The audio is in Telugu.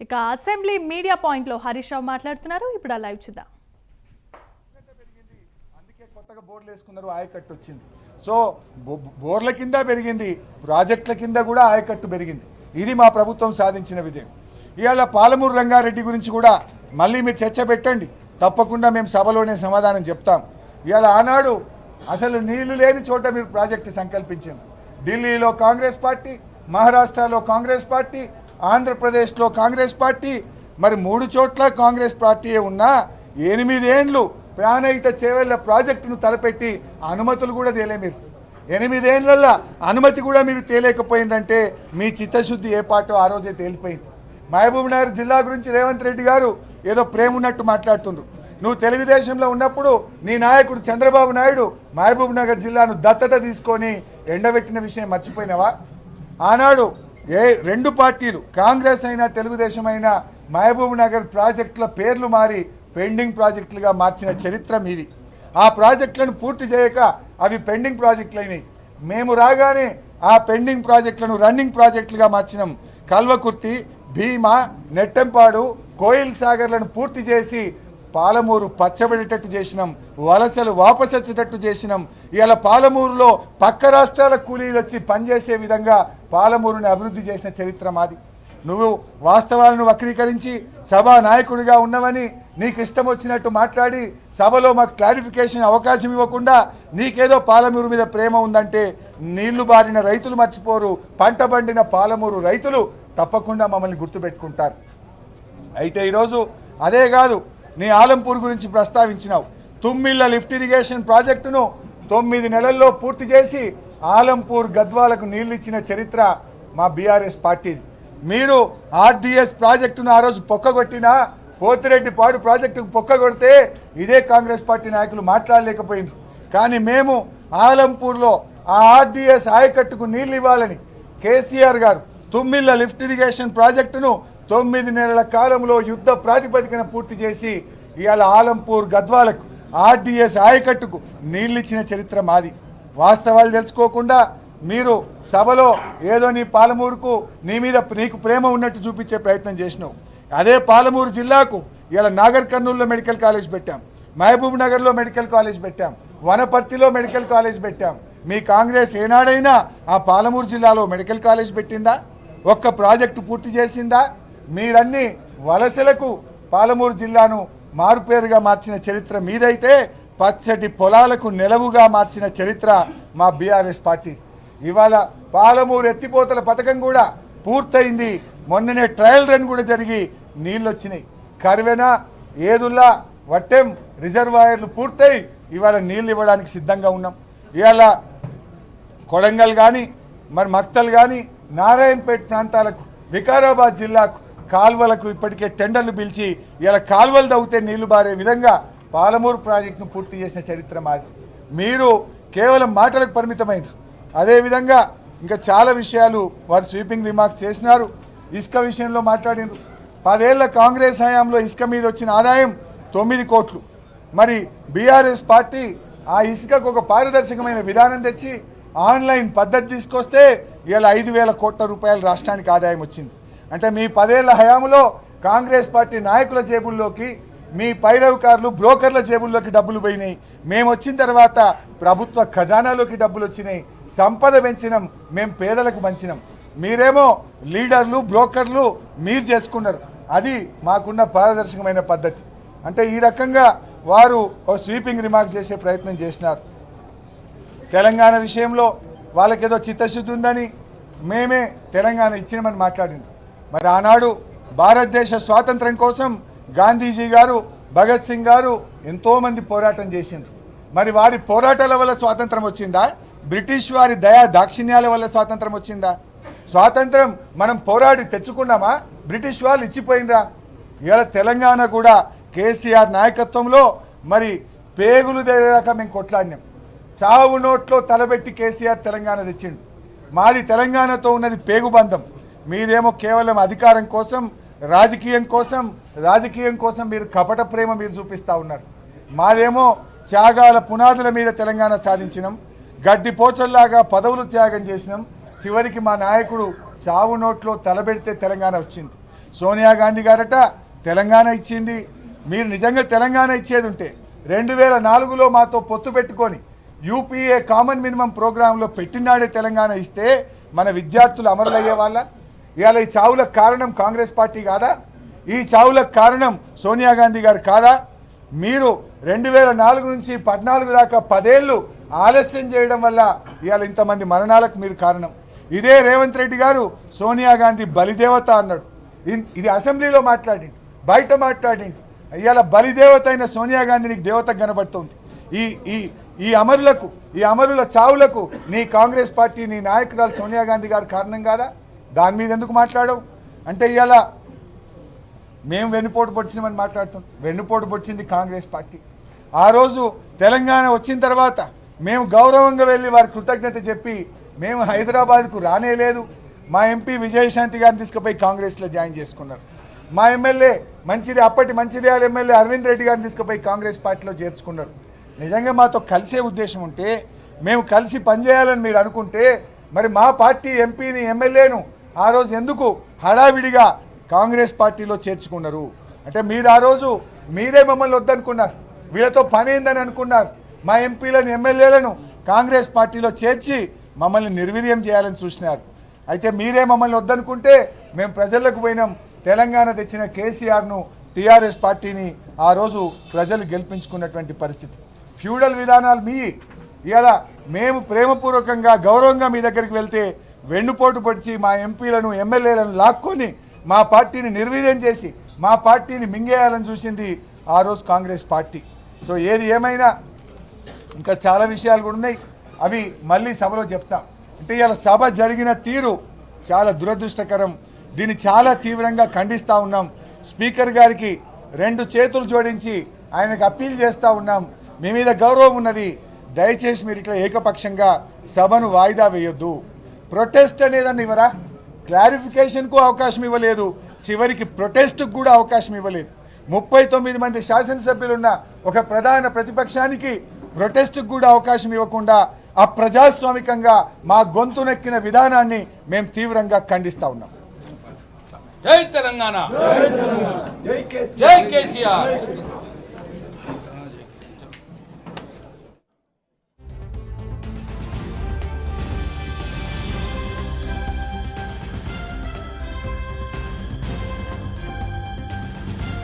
ఇక అసెంబ్లీ మీడియా పాయింట్లో హరీష్ రావు మాట్లాడుతున్నారు. ఇప్పుడు ఆ లైవ్ చూద్దాం. అందుకే కొత్తగా బోర్లు వేసుకున్నారు ఆయకట్టు వచ్చింది. సో బో- బోర్ల కింద పెరిగింది ప్రాజెక్టుల కింద కూడా ఆయకట్టు పెరిగింది. ఇది మా ప్రభుత్వం సాధించిన విజయం. ఇవాళ పాలమూరు రంగారెడ్డి గురించి కూడా మళ్ళీ మీరు చర్చ పెట్టండి. తప్పకుండా మేము సభలోనే సమాధానం చెప్తాం. ఇవాళ ఆనాడు అసలు నీళ్ళు లేని చోట మీరు ప్రాజెక్టు సంకల్పించాం ఢిల్లీలో కాంగ్రెస్ పార్టీ మహారాష్ట్రలో కాంగ్రెస్ పార్టీ ఆంధ్రప్రదేశ్లో కాంగ్రెస్ పార్టీ మరి మూడు చోట్ల కాంగ్రెస్ పార్టీయే ఉన్నా ఎనిమిదేండ్లు ప్రాణహిత చేవెళ్ళ ప్రాజెక్టును తలపెట్టి అనుమతులు కూడా తేలే మీరు. ఎనిమిదేండ్లల్లో అనుమతి కూడా మీరు తేలేకపోయిందంటే మీ చిత్తశుద్ధి ఏ పాటో ఆ రోజే తేలిపోయింది. మహబూబ్ నగర్ జిల్లా గురించి రేవంత్ రెడ్డి గారు ఏదో ప్రేమ ఉన్నట్టు మాట్లాడుతుండ్రు. నువ్వు తెలుగుదేశంలో ఉన్నప్పుడు నీ నాయకుడు చంద్రబాబు నాయుడు మహబూబ్ నగర్ జిల్లాను దత్తత తీసుకొని ఎండబెట్టిన విషయం మర్చిపోయినావా? ఆనాడు ఏ రెండు పార్టీలు కాంగ్రెస్ అయినా తెలుగుదేశం అయినా మహబూబ్ నగర్ ప్రాజెక్టుల పేర్లు మారి పెండింగ్ ప్రాజెక్టులుగా మార్చిన చరిత్ర మీది. ఆ ప్రాజెక్టులను పూర్తి చేయక అవి పెండింగ్ ప్రాజెక్టులు మేము రాగానే ఆ పెండింగ్ ప్రాజెక్టులను రన్నింగ్ ప్రాజెక్టులుగా మార్చినాం. కల్వకుర్తి భీమా నెట్టెంపాడు కోయిల్ సాగర్లను పూర్తి చేసి పాలమూరు పచ్చబడేటట్టు చేసినాం వలసలు వాపసు వచ్చేటట్టు చేసినాం. ఇలా పాలమూరులో పక్క రాష్ట్రాల కూలీలు వచ్చి పనిచేసే విధంగా పాలమూరుని అభివృద్ధి చేసిన చరిత్ర మాది. నువ్వు వాస్తవాలను వక్రీకరించి సభా నాయకుడిగా ఉన్నవని నీకు ఇష్టం వచ్చినట్టు మాట్లాడి సభలో మాకు క్లారిఫికేషన్ అవకాశం ఇవ్వకుండా నీకేదో పాలమూరు మీద ప్రేమ ఉందంటే నీళ్ళు బారిన రైతులు మర్చిపోరు పంట పండిన పాలమూరు రైతులు తప్పకుండా మమ్మల్ని గుర్తుపెట్టుకుంటారు. అయితే ఈరోజు అదే కాదు నీ ఆలంపూర్ గురించి ప్రస్తావించినావు. తుమ్మిళ్ళ లిఫ్ట్ ఇరిగేషన్ ప్రాజెక్టును తొమ్మిది నెలల్లో పూర్తి చేసి ఆలంపూర్ గద్వాలకు నీళ్ళు ఇచ్చిన చరిత్ర మా బీఆర్ఎస్ పార్టీది. మీరు ఆర్డీఎస్ ప్రాజెక్టును ఆ రోజు పొక్కగొట్టినా పోతిరెడ్డి పాడు ప్రాజెక్టుకు పొక్కగొడితే ఇదే కాంగ్రెస్ పార్టీ నాయకులు మాట్లాడలేకపోయింది కానీ మేము ఆలంపూర్లో ఆ ఆర్డీఎస్ ఆయకట్టుకు నీళ్ళు ఇవ్వాలని కేసీఆర్ గారు తుమ్మిళ్ళ లిఫ్ట్ ఇరిగేషన్ ప్రాజెక్టును తొమ్మిది నెలల కాలంలో యుద్ధ ప్రాతిపదికన పూర్తి చేసి ఇవాళ ఆలంపూర్ గద్వాలకు ఆర్డీఎస్ ఆయకట్టుకు నీళ్ళిచ్చిన చరిత్ర మాది. వాస్తవాలు తెలుసుకోకుండా మీరు సభలో ఏదో నీ పాలమూరుకు నీ మీద నీకు ప్రేమ ఉన్నట్టు చూపించే ప్రయత్నం చేసినావు. అదే పాలమూరు జిల్లాకు ఇలా నాగర్ కర్నూలులో మెడికల్ కాలేజ్ పెట్టాం. మహబూబ్ నగర్లో మెడికల్ కాలేజ్ పెట్టాం. వనపర్తిలో మెడికల్ కాలేజ్ పెట్టాం. మీ కాంగ్రెస్ ఏనాడైనా ఆ పాలమూరు జిల్లాలో మెడికల్ కాలేజ్ పెట్టిందా? ఒక్క ప్రాజెక్టు పూర్తి చేసిందా? మీరన్నీ వలసలకు పాలమూరు జిల్లాను మారుపేరుగా మార్చిన చరిత్ర మీదైతే పచ్చటి పొలాలకు నెలవుగా మార్చిన చరిత్ర మా బీఆర్ఎస్ పార్టీ. ఇవాళ పాలమూరు ఎత్తిపోతల పథకం కూడా పూర్తయింది. మొన్ననే ట్రయల్ రన్ కూడా జరిగి నీళ్ళు వచ్చినాయి కరువెన ఏదుల్లా వట్టెం రిజర్వాయర్లు పూర్తయి ఇవాళ నీళ్ళు ఇవ్వడానికి సిద్ధంగా ఉన్నాం. ఇవాళ కొడంగల్ కానీ మరి మక్తల్ కానీ నారాయణపేట ప్రాంతాలకు వికారాబాద్ జిల్లాకు కాల్వలకు ఇప్పటికే టెండర్లు పిలిచి ఇలా కాల్వలు తవ్వితే నీళ్ళు బారే విధంగా పాలమూరు ప్రాజెక్టును పూర్తి చేసిన చరిత్ర మాది. మీరు కేవలం మాటలకు పరిమితమైనరు అదేవిధంగా ఇంకా చాలా విషయాలు వారు స్వీపింగ్ రిమార్క్స్ చేసినారు. ఇసుక విషయంలో మాట్లాడినారు. పదేళ్ళ కాంగ్రెస్ హయాంలో ఇసుక మీద వచ్చిన ఆదాయం తొమ్మిది కోట్లు. మరి బీఆర్ఎస్ పార్టీ ఆ ఇసుకకు ఒక పారదర్శకమైన విధానం తెచ్చి ఆన్లైన్ పద్ధతి తీసుకొస్తే ఇలా ఐదు వేల కోట్ల రూపాయలు రాష్ట్రానికి ఆదాయం వచ్చింది. అంటే మీ పదేళ్ళ హయాంలో కాంగ్రెస్ పార్టీ నాయకుల జేబుల్లోకి మీ పైరవికారులు బ్రోకర్ల జేబుల్లోకి డబ్బులు పోయినాయి. మేము వచ్చిన తర్వాత ప్రభుత్వ ఖజానాలోకి డబ్బులు వచ్చినాయి. సంపద పెంచినాం మేము పేదలకు పంచినాం. మీరేమో లీడర్లు బ్రోకర్లు మీరు చేసుకున్నారు. అది మాకున్న పారదర్శకమైన పద్ధతి. అంటే ఈ రకంగా వారు ఓ స్వీపింగ్ రిమార్క్స్ చేసే ప్రయత్నం చేసినారు. తెలంగాణ విషయంలో వాళ్ళకేదో చిత్తశుద్ధి ఉందని మేమే తెలంగాణ ఇచ్చినామని మాట్లాడింది. మరి ఆనాడు భారతదేశ స్వాతంత్రం కోసం గాంధీజీ గారు భగత్ సింగ్ గారు ఎంతోమంది పోరాటం చేసిండ్రు. మరి వారి పోరాటాల వల్ల స్వాతంత్రం వచ్చిందా? బ్రిటిష్ వారి దయా దాక్షిణ్యాల వల్ల స్వాతంత్రం వచ్చిందా? స్వాతంత్రం మనం పోరాడి తెచ్చుకున్నామా? బ్రిటిష్ వాళ్ళు ఇచ్చిపోయిండ్రా. ఇవాళ తెలంగాణ కూడా కేసీఆర్ నాయకత్వంలో మరి పేగులు దేదాకా మేము కొట్లాడినాం. చావు నోట్లో తలబెట్టి కేసీఆర్ తెలంగాణ తెచ్చిండు. మాది తెలంగాణతో ఉన్నది పేగుబంధం. మీదేమో కేవలం అధికారం కోసం రాజకీయం కోసం రాజకీయం కోసం మీరు కపట ప్రేమ మీరు చూపిస్తూ ఉన్నారు. మాదేమో త్యాగాల పునాదుల మీద తెలంగాణ సాధించినాం. గడ్డి పోచల్లాగా పదవులు త్యాగం చేసినాం. చివరికి మా నాయకుడు చావు నోట్లో తలబెడితే తెలంగాణ వచ్చింది. సోనియా గాంధీ గారట తెలంగాణ ఇచ్చింది. మీరు నిజంగా తెలంగాణ ఇచ్చేది ఉంటే రెండు వేల నాలుగులో మాతో పొత్తు పెట్టుకొని యూపీఏ కామన్ మినిమం ప్రోగ్రాంలో పెట్టినాడే తెలంగాణ ఇస్తే మన విద్యార్థులు అమరులయ్యే వాళ్ళ ఇవాళ ఈ చావులకు కారణం కాంగ్రెస్ పార్టీ కాదా? ఈ చావులకు కారణం సోనియా గాంధీ గారు కాదా? మీరు రెండు వేల నాలుగు నుంచి పద్నాలుగు దాకా పదేళ్ళు ఆలస్యం చేయడం వల్ల ఇవాళ ఇంతమంది మరణాలకు మీరు కారణం. ఇదే రేవంత్ రెడ్డి గారు సోనియా గాంధీ బలిదేవత అన్నాడు. ఇది అసెంబ్లీలో మాట్లాడింది బయట మాట్లాడింది. ఇవాళ బలిదేవత అయిన సోనియా గాంధీ నీకు దేవత కనబడుతుంది. ఈ ఈ ఈ అమరులకు ఈ అమరుల చావులకు నీ కాంగ్రెస్ పార్టీ నీ నాయకురాలు సోనియా గాంధీ గారు కారణం కాదా? దాని మీద ఎందుకు మాట్లాడవు? అంటే ఇవాళ మేము వెన్నుపోటు పొడిచినామని మాట్లాడతాం. వెన్నుపోటు పొడిచింది కాంగ్రెస్ పార్టీ. ఆ రోజు తెలంగాణ వచ్చిన తర్వాత మేము గౌరవంగా వెళ్ళి వారి కృతజ్ఞత చెప్పి మేము హైదరాబాద్కు రానే లేదు. మా ఎంపీ విజయశాంతి గారిని తీసుకుపోయి కాంగ్రెస్లో జాయిన్ చేసుకున్నారు. మా ఎమ్మెల్యే మంచిది అప్పటి మంచిర్యాల ఎమ్మెల్యే అరవింద్ రెడ్డి గారిని తీసుకుపోయి కాంగ్రెస్ పార్టీలో చేర్చుకున్నారు. నిజంగా మాతో కలిసే ఉద్దేశం ఉంటే మేము కలిసి పనిచేయాలని మీరు అనుకుంటే మరి మా పార్టీ ఎంపీని ఎమ్మెల్యేను ఆ రోజు ఎందుకు హడావిడిగా కాంగ్రెస్ పార్టీలో చేర్చుకున్నారు? అంటే మీరు ఆ రోజు మీరే మమ్మల్ని వద్దనుకున్నారు. వీళ్ళతో పని ఏందని అనుకున్నారు. మా ఎంపీలను ఎమ్మెల్యేలను కాంగ్రెస్ పార్టీలో చేర్చి మమ్మల్ని నిర్వీర్యం చేయాలని చూసినారు. అయితే మీరే మమ్మల్ని వద్దనుకుంటే మేము ప్రజలకు పోయినాం. తెలంగాణ తెచ్చిన కేసీఆర్ను టీఆర్ఎస్ పార్టీని ఆ రోజు ప్రజలు గెలిపించుకున్నటువంటి పరిస్థితి. ఫ్యూడల్ విధానాలు మీ ఇలా మేము ప్రేమపూర్వకంగా గౌరవంగా మీ దగ్గరికి వెళ్తే వెన్నుపోటు పొడిచి మా ఎంపీలను ఎమ్మెల్యేలను లాక్కొని మా పార్టీని నిర్వీర్యం చేసి మా పార్టీని మింగేయాలని చూసింది ఆ రోజు కాంగ్రెస్ పార్టీ. సో ఏది ఏమైనా ఇంకా చాలా విషయాలు కూడా ఉన్నాయి. అవి మళ్ళీ సభలో చెప్తాం. అంటే ఇలా సభ జరిగిన తీరు చాలా దురదృష్టకరం. దీన్ని చాలా తీవ్రంగా ఖండిస్తూ ఉన్నాం. స్పీకర్ గారికి రెండు చేతులు జోడించి ఆయనకు అప్పీల్ చేస్తూ ఉన్నాం. మీ మీద గౌరవం ఉన్నది. దయచేసి మీరు ఇట్లా ఏకపక్షంగా సభను వాయిదా వేయొద్దు. ప్రొటెస్ట్ అనేదాన్ని ఇవ్వరా? క్లారిఫికేషన్కు అవకాశం ఇవ్వలేదు. చివరికి ప్రొటెస్ట్కు కూడా అవకాశం ఇవ్వలేదు. ముప్పై తొమ్మిది మంది శాసనసభ్యులున్న ఒక ప్రధాన ప్రతిపక్షానికి ప్రొటెస్ట్కు కూడా అవకాశం ఇవ్వకుండా ఆ ప్రజాస్వామికంగా మా గొంతు నెక్కిన విధానాన్ని మేము తీవ్రంగా ఖండిస్తా ఉన్నాం. జై తెలంగాణ! జై కేసీఆర్!